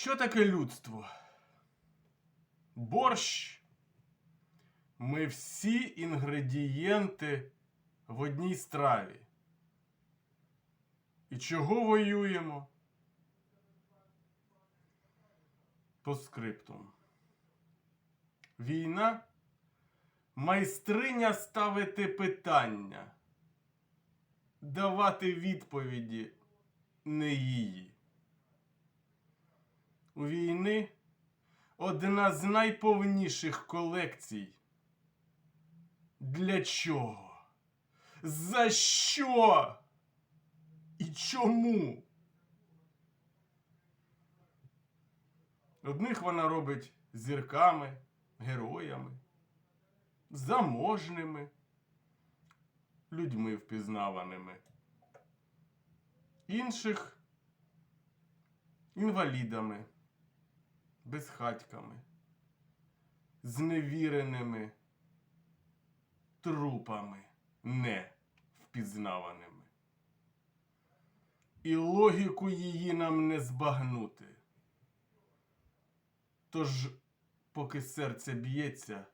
Що таке людство? Борщ. Ми всі інгредієнти в одній страві. І чого воюємо? По скриптум. Війна майстриня ставити питання, давати відповіді не її. Одна з найповніших колекцій. Для чого? За що? І чому? Одних вона робить зірками, героями, заможними, людьми впізнаваними. Інших інвалідами, безхатьками, зневіреними трупами не впізнаваними. І логіку її нам не збагнути. Тож, поки серце б'ється,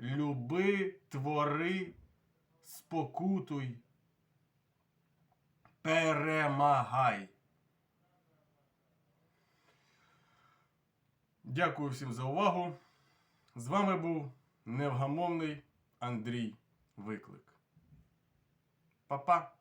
люби, твори, спокутуй, перемагай. Дякую всім за увагу. З вами був невгамовний Андрій Виклик. Па-па!